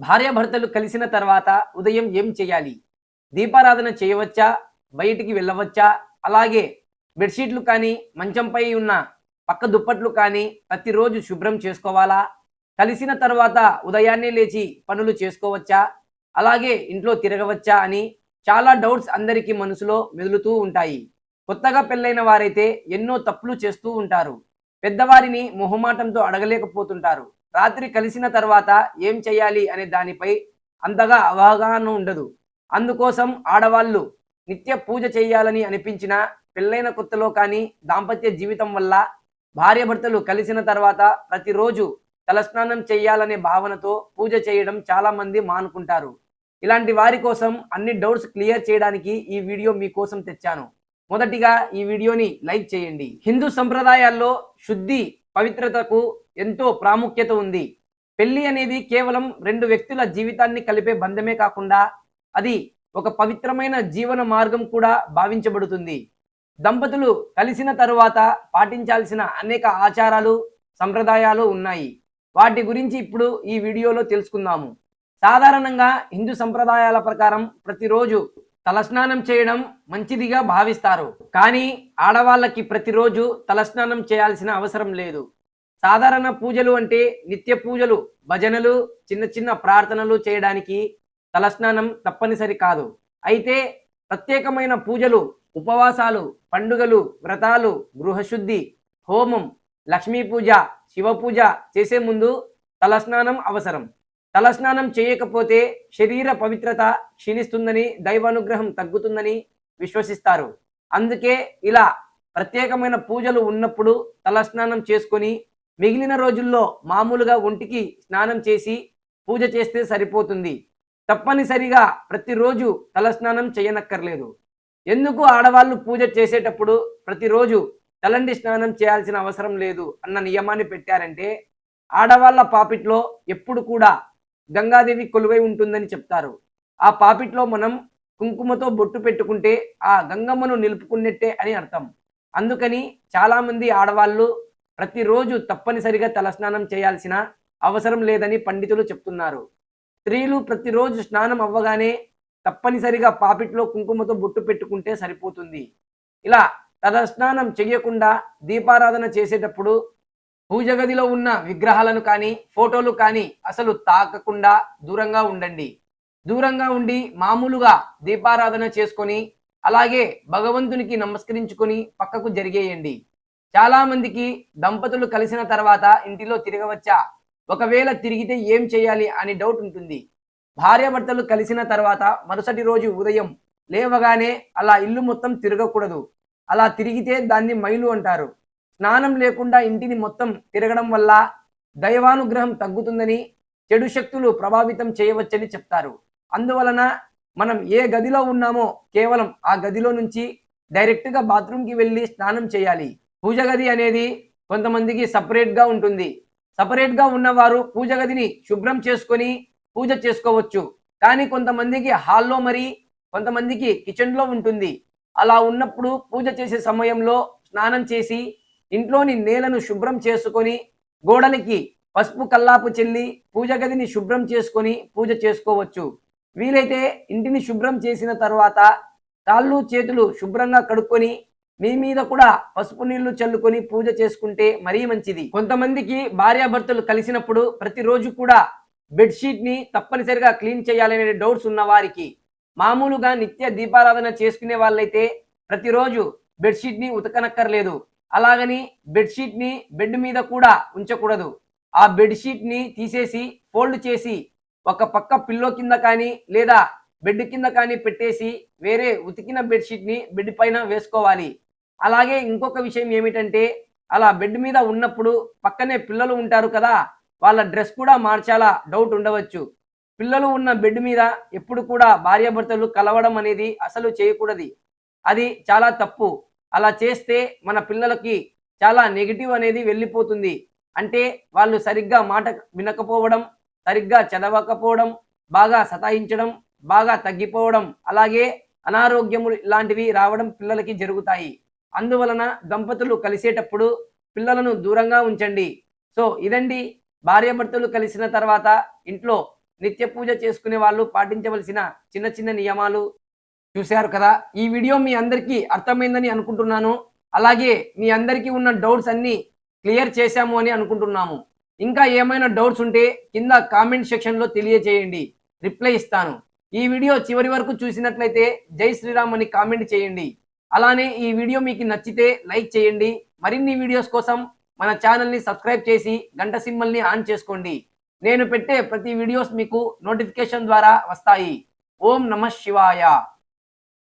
భార్యాభర్తలు కలిసిన తర్వాత ఉదయం ఏం చేయాలి? దీపారాధన చేయవచ్చా? బయటికి వెళ్ళవచ్చా? అలాగే బెడ్షీట్లు కానీ మంచంపై ఉన్న పక్క దుప్పట్లు కానీ ప్రతిరోజు శుభ్రం చేసుకోవాలా? కలిసిన తర్వాత ఉదయాన్నే లేచి పనులు చేసుకోవచ్చా? అలాగే ఇంట్లో తిరగవచ్చా అని చాలా డౌట్స్ అందరికీ మనసులో మెదులుతూ ఉంటాయి. కొత్తగా పెళ్ళైన వారైతే ఎన్నో తప్పులు చేస్తూ ఉంటారు. పెద్దవారిని మొహమాటంతో అడగలేకపోతుంటారు. రాత్రి కలిసిన తర్వాత ఏం చేయాలి అనే దానిపై అంతగా అవగాహన ఉండదు. అందుకోసం ఆడవాళ్ళు నిత్య పూజ చేయాలని అనిపించిన పెళ్ళైన కొత్తలో కానీ దాంపత్య జీవితం వల్ల భార్యాభర్తలు కలిసిన తర్వాత ప్రతిరోజు తలస్నానం చేయాలనే భావనతో పూజ చేయడం చాలామంది మానుకుంటారు. ఇలాంటి వారి కోసం అన్ని డౌట్స్ క్లియర్ చేయడానికి ఈ వీడియో మీకోసం తెచ్చాను. మొదటిగా ఈ వీడియోని లైక్ చేయండి. హిందూ సంప్రదాయాల్లో శుద్ధి పవిత్రతకు ఎంతో ప్రాముఖ్యత ఉంది. పెళ్ళి అనేది కేవలం రెండు వ్యక్తుల జీవితాన్ని కలిపే బంధమే కాకుండా అది ఒక పవిత్రమైన జీవన మార్గం కూడా భావించబడుతుంది. దంపతులు కలిసిన తరువాత పాటించాల్సిన అనేక ఆచారాలు సంప్రదాయాలు ఉన్నాయి. వాటి గురించి ఇప్పుడు ఈ వీడియోలో తెలుసుకుందాము. సాధారణంగా హిందూ సంప్రదాయాల ప్రకారం ప్రతిరోజు తలస్నానం చేయడం మంచిదిగా భావిస్తారు. కానీ ఆడవాళ్ళకి ప్రతిరోజు తలస్నానం చేయాల్సిన అవసరం లేదు. సాధారణ పూజలు అంటే నిత్య పూజలు భజనలు చిన్న చిన్న ప్రార్థనలు చేయడానికి తలస్నానం తప్పనిసరి కాదు. అయితే ప్రత్యేకమైన పూజలు ఉపవాసాలు పండుగలు వ్రతాలు గృహశుద్ధి హోమం లక్ష్మీ పూజ శివ పూజ చేసే ముందు తలస్నానం అవసరం. తలస్నానం చేయకపోతే శరీర పవిత్రత క్షీణిస్తుందని దైవానుగ్రహం తగ్గుతుందని విశ్వసిస్తారు. అందుకే ఇలా ప్రత్యేకమైన పూజలు ఉన్నప్పుడు తలస్నానం చేసుకొని మిగిలిన రోజుల్లో మామూలుగా ఒంటికి స్నానం చేసి పూజ చేస్తే సరిపోతుంది. తప్పనిసరిగా ప్రతిరోజు తలస్నానం చేయనక్కర్లేదు. ఎందుకు ఆడవాళ్ళు పూజ చేసేటప్పుడు ప్రతిరోజు తలండి స్నానం చేయాల్సిన అవసరం లేదు అన్న నియమాన్ని పెట్టారంటే ఆడవాళ్ళ పాపిట్లో ఎప్పుడు కూడా గంగాదేవి కొలువై ఉంటుందని చెప్తారు. ఆ పాపిట్లో మనం కుంకుమతో బొట్టు పెట్టుకుంటే ఆ గంగమ్మను నిలుపుకున్నట్టే అని అర్థం. అందుకని చాలామంది ఆడవాళ్ళు ప్రతిరోజు తప్పనిసరిగా తలస్నానం చేయాల్సిన అవసరం లేదని పండితులు చెప్తున్నారు. స్త్రీలు ప్రతిరోజు స్నానం అవ్వగానే తప్పనిసరిగా పాపిట్లో కుంకుమతో బొట్టు పెట్టుకుంటే సరిపోతుంది. ఇలా తలస్నానం చేయకుండా దీపారాధన చేసేటప్పుడు పూజ గదిలో ఉన్న విగ్రహాలను కానీ ఫోటోలు కానీ అసలు తాకకుండా దూరంగా ఉండండి. దూరంగా ఉండి మామూలుగా దీపారాధన చేసుకొని అలాగే భగవంతునికి నమస్కరించుకొని పక్కకు జరిగేయండి. చాలా మందికి దంపతులు కలిసిన తర్వాత ఇంటిలో తిరగవచ్చా? ఒకవేళ తిరిగితే ఏం చేయాలి అని డౌట్ ఉంటుంది. భార్యాభర్తలు కలిసిన తర్వాత మరుసటి రోజు ఉదయం లేవగానే అలా ఇల్లు మొత్తం తిరగకూడదు. అలా తిరిగితే దాన్ని మైలు అంటారు. స్నానం లేకుండా ఇంటిని మొత్తం తిరగడం వల్ల దైవానుగ్రహం తగ్గుతుందని చెడు శక్తులు ప్రభావితం చేయవచ్చని చెప్తారు. అందువలన మనం ఏ గదిలో ఉన్నామో కేవలం ఆ గదిలో నుంచి డైరెక్ట్గా బాత్రూమ్కి వెళ్ళి స్నానం చేయాలి. పూజ గది అనేది కొంతమందికి సపరేట్గా ఉంటుంది. సపరేట్గా ఉన్నవారు పూజ గదిని శుభ్రం చేసుకొని పూజ చేసుకోవచ్చు. కానీ కొంతమందికి హాల్లో మరి కొంతమందికి కిచెన్లో ఉంటుంది. అలా ఉన్నప్పుడు పూజ చేసే సమయంలో స్నానం చేసి ఇంట్లోని నేలను శుభ్రం చేసుకొని గోడలకి పసుపు కల్లాపు చెల్లి పూజ గదిని శుభ్రం చేసుకొని పూజ చేసుకోవచ్చు. వీలైతే ఇంటిని శుభ్రం చేసిన తర్వాత కాళ్ళు చేతులు శుభ్రంగా కడుక్కొని మీ మీద కూడా పసుపు నీళ్ళు చల్లుకొని పూజ చేసుకుంటే మరీ మంచిది. కొంతమందికి భార్యాభర్తలు కలిసినప్పుడు ప్రతిరోజు కూడా బెడ్షీట్ని తప్పనిసరిగా క్లీన్ చేయాలనే డౌట్స్ ఉన్న వారికి మామూలుగా నిత్య దీపారాధన చేసుకునే వాళ్ళైతే ప్రతిరోజు బెడ్షీట్ని ఉతకనక్కర్లేదు. అలాగని బెడ్షీట్ని బెడ్ మీద కూడా ఉంచకూడదు. ఆ బెడ్షీట్ని తీసేసి ఫోల్డ్ చేసి ఒక పక్క పిల్లో కింద కానీ లేదా బెడ్ కింద కానీ పెట్టేసి వేరే ఉతికిన బెడ్షీట్ని బెడ్ పైన వేసుకోవాలి. అలాగే ఇంకొక విషయం ఏమిటంటే అలా బెడ్ మీద ఉన్నప్పుడు పక్కనే పిల్లలు ఉంటారు కదా వాళ్ళ డ్రెస్ కూడా మార్చాలా? డౌట్ ఉండవచ్చు. పిల్లలు ఉన్న బెడ్ మీద ఎప్పుడు కూడా భార్యాభర్తలు కలవడం అనేది అసలు చేయకూడదు. అది చాలా తప్పు. అలా చేస్తే మన పిల్లలకి చాలా నెగిటివ్ అనేది వెళ్ళిపోతుంది. అంటే వాళ్ళు సరిగ్గా మాట వినకపోవడం సరిగ్గా చదవకపోవడం బాగా సతాయించడం బాగా తగ్గిపోవడం అలాగే అనారోగ్యములు ఇలాంటివి రావడం పిల్లలకి జరుగుతాయి. అందువలన దంపతులు కలిసేటప్పుడు పిల్లలను దూరంగా ఉంచండి. సో ఇదండి. భార్యాభర్తలు కలిసిన తర్వాత ఇంట్లో నిత్య పూజ చేసుకునే వాళ్ళు పాటించవలసిన చిన్న చిన్న నియమాలు చూశారు కదా. ఈ వీడియో మీ అందరికీ అర్థమైందని అనుకుంటున్నాను. అలాగే మీ అందరికీ ఉన్న డౌట్స్ అన్నీ క్లియర్ చేశాము అని అనుకుంటున్నాము. ఇంకా ఏమైనా డౌట్స్ ఉంటే కింద కామెంట్ సెక్షన్లో తెలియజేయండి. రిప్లై ఇస్తాను. ఈ వీడియో చివరి వరకు చూసినట్లయితే జై శ్రీరామ్ అని కామెంట్ చేయండి. అలానే ఈ వీడియో మీకు నచ్చితే లైక్ చేయండి. మరిన్ని వీడియోస్ కోసం మన ఛానల్ని సబ్స్క్రైబ్ చేసి గంట సింబల్ని ఆన్ చేసుకోండి. నేను పెట్టే ప్రతి వీడియోస్ మీకు నోటిఫికేషన్ ద్వారా వస్తాయి. ఓం నమ శివాయ.